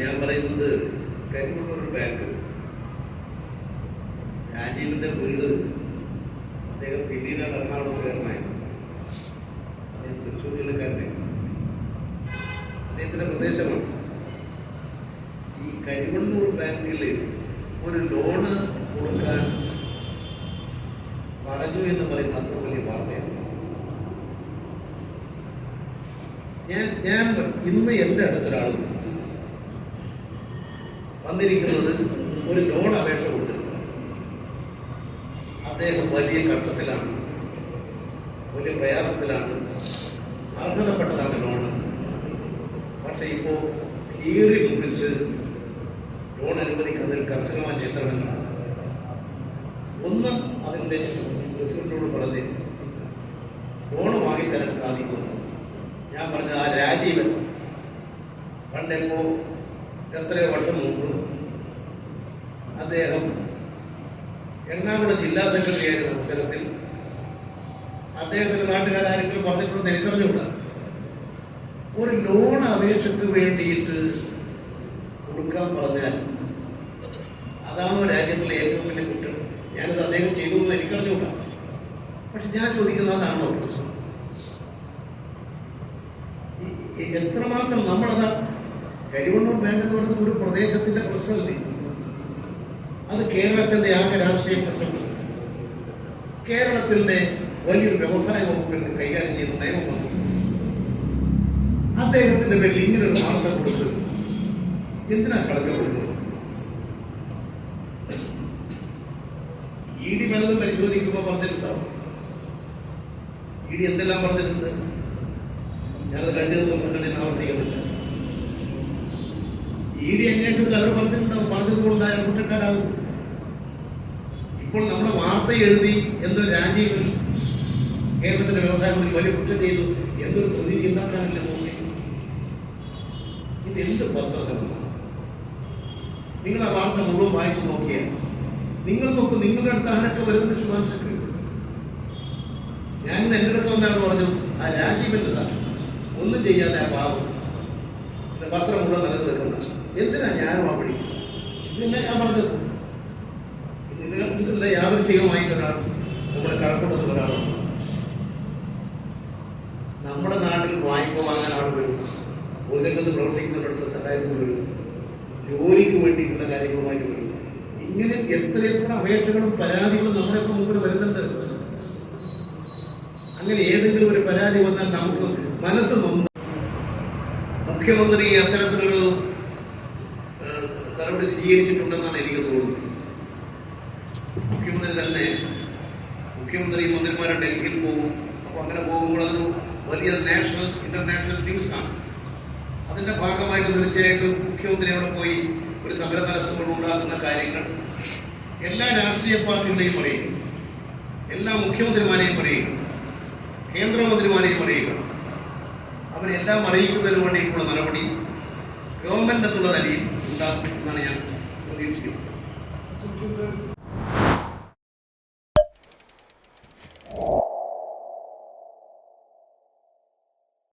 ഞാൻ പറയുന്നത് കരിമണ്ണൂർ ബാങ്ക് രാജീവിന്റെ വീട് അദ്ദേഹം പിന്നീടാണ് എറണാകുളത്തുകാരനായിരുന്നു അദ്ദേഹം തൃശ്ശൂർ ജില്ലക്കാരനായിരുന്നു അദ്ദേഹത്തിന്റെ പ്രദേശമാണ്. ഈ കരിവണ്ണൂർ ബാങ്കിൽ ഒരു ലോണ് കൊടുക്കാൻ പറഞ്ഞു എന്ന് പറയുന്ന അത്ര വലിയ വാർത്തയാണ്. ഞാൻ ഞാൻ ഇന്ന് എന്റെ അടുത്തൊരാൾ വന്നിരിക്കുന്നത് ഒരു ലോൺ അപേക്ഷ കൊടുത്തിട്ടുണ്ട്. അദ്ദേഹം വലിയ കഷ്ടത്തിലാണ് വലിയ പ്രയാസത്തിലാണ് അർഹതപ്പെട്ടതാണ് ലോണ്. പക്ഷെ ഇപ്പോൾ കീറി മുടിച്ച് ലോൺ അനുവദിക്കുന്നതിൽ കർശനമായ നിയന്ത്രണങ്ങളാണ് ഒന്ന് അതിന്റെ പ്രസിഡന്റിനോട് പറഞ്ഞ് ലോൺ വാങ്ങിത്തരാൻ സാധിക്കുന്നു ഞാൻ പറഞ്ഞത് ആ രാജീവൻ പണ്ടെപ്പോ എത്രയോ വർഷം മുമ്പ് അദ്ദേഹം എറണാകുളം ജില്ലാ സെക്രട്ടറി ആയിരുന്ന അവസരത്തിൽ അദ്ദേഹത്തിന്റെ നാട്ടുകാരെങ്കിലും പറഞ്ഞിട്ടുണ്ടെന്ന് തിരിച്ചറിഞ്ഞുകൂടാ ഒരു ലോൺ അപേക്ഷയ്ക്ക് വേണ്ടിയിട്ട് കൊടുക്കാൻ പറഞ്ഞാൽ അതാണ് രാജ്യത്തിലെ ഏറ്റവും വലിയ കുറ്റം. ഞാനത് അദ്ദേഹം ചെയ്തു എന്ന് എനിക്കറിഞ്ഞുകൂടാ. പക്ഷെ ഞാൻ ചോദിക്കുന്നത് അതാണോ പ്രശ്നം? എത്രമാത്രം നമ്മളത് കരിവണ്ണൂർ ബാങ്ക് എന്ന് പറയുന്നത് ഒരു പ്രദേശത്തിന്റെ പ്രശ്നമല്ലേ? അത് കേരളത്തിന്റെ ആകെ രാഷ്ട്രീയ പ്രശ്നമല്ല? കേരളത്തിന്റെ വലിയൊരു വ്യവസായ വകുപ്പിൽ കൈകാര്യം ചെയ്ത നിയമം വന്നു. അദ്ദേഹത്തിന്റെ പേരിൽ ഇങ്ങനെ ഒരു വാർത്ത കൊടുത്ത് എന്തിനാ കളങ്കപ്പെടുന്നത് ഇ ഡി പലതും പരിശോധിക്കുമ്പോൾ പറഞ്ഞിട്ടുണ്ടാവും ഇ ഡി എന്തെല്ലാം പറഞ്ഞിട്ടുണ്ട്? ഞാനത് കഴിഞ്ഞ ദിവസം ആവർത്തിക്കുന്നില്ല ഇ ഡി അന്വേഷണത്തിൽ അവർ പറഞ്ഞിട്ടുണ്ടാവും പറഞ്ഞത് കുറ്റക്കാരാകും ഇപ്പോൾ നമ്മുടെ വാർത്ത എഴുതി എന്തോ രാജ്യം കേരളത്തിന്റെ വ്യവസായ മന്ത്രി വലിയ കുറ്റം ചെയ്തു. എന്തൊരു പ്രതീതി ഉണ്ടാക്കാനല്ലേ നോക്കി? ഇത് എന്ത് പത്രമാണ്? നിങ്ങൾ ആ വാർത്ത മുഴുവൻ വായിച്ചു നോക്കിയാൽ നിങ്ങൾക്കൊക്കെ നിങ്ങളുടെ അടുത്ത് ആനൊക്കെ വരുന്ന ശുപാർശക്ക്? ഞാൻ ഇന്ന് എന്റെ അടുത്ത് വന്നാണ് പറഞ്ഞു ആ രാജീവിന്റെതാ ഒന്നും ചെയ്യാതെ ആ പാവം. പത്രം മുഴുവൻ നിലനിൽക്കുന്ന എന്തിനാ ഞാനും ആ വഴി ഇതന്നെ ഞാൻ പറഞ്ഞത്. ഇതിനെ ഇതില്ല യാദൃച്ഛികമായിട്ടൊരാൾ നമ്മുടെ കഴക്കൂട്ടത്തിൽ ഒരാളാണ്. നമ്മുടെ നാട്ടിൽ വായ്പ വാങ്ങാൻ ആൾ വരും. പൊതുരംഗത്ത് പ്രവർത്തിക്കുന്നവരുടെ സഹായത്തിന് വരും. ജോലിക്ക് വേണ്ടിയിട്ടുള്ള കാര്യങ്ങളുമായിട്ട് വരും. ഇങ്ങനെ എത്ര എത്ര അപേക്ഷകളും പരാതികളും നമ്മുടെ മുമ്പിൽ വരുന്നുണ്ട്. അങ്ങനെ ഏതെങ്കിലും ഒരു പരാതി വന്നാൽ നമുക്ക് മനസ്സ് മുഖ്യമന്ത്രി അത്തരത്തിലൊരു നടപടി സ്വീകരിച്ചിട്ടുണ്ടെന്നാണ് എനിക്ക് തോന്നുന്നത്. മുഖ്യമന്ത്രി തന്നെ മുഖ്യമന്ത്രി മന്ത്രിമാരെ ഡൽഹിയിൽ പോകും അപ്പോൾ അങ്ങനെ പോകുമ്പോൾ അതൊരു വലിയ നാഷണൽ ഇന്റർനാഷണൽ ന്യൂസ് ആണ്. അതിന്റെ ഭാഗമായിട്ട് തീർച്ചയായിട്ടും മുഖ്യമന്ത്രി അവിടെ പോയി ഒരു സമരം നടത്തുമ്പോൾ ഉണ്ടാകുന്ന കാര്യങ്ങൾ എല്ലാ രാഷ്ട്രീയ പാർട്ടികളെയും പറയുക എല്ലാ മുഖ്യമന്ത്രിമാരെയും പറയുക കേന്ദ്രമന്ത്രിമാരെയും പറയുക അവരെല്ലാം അറിയിക്കുന്നതിന് വേണ്ടിയിട്ടുള്ള നടപടി ഗവൺമെന്റ് എന്നുള്ള നിലയിൽ ഉണ്ടാകും എന്നാണ് ഞാൻ പ്രതീക്ഷിക്കുന്നത്.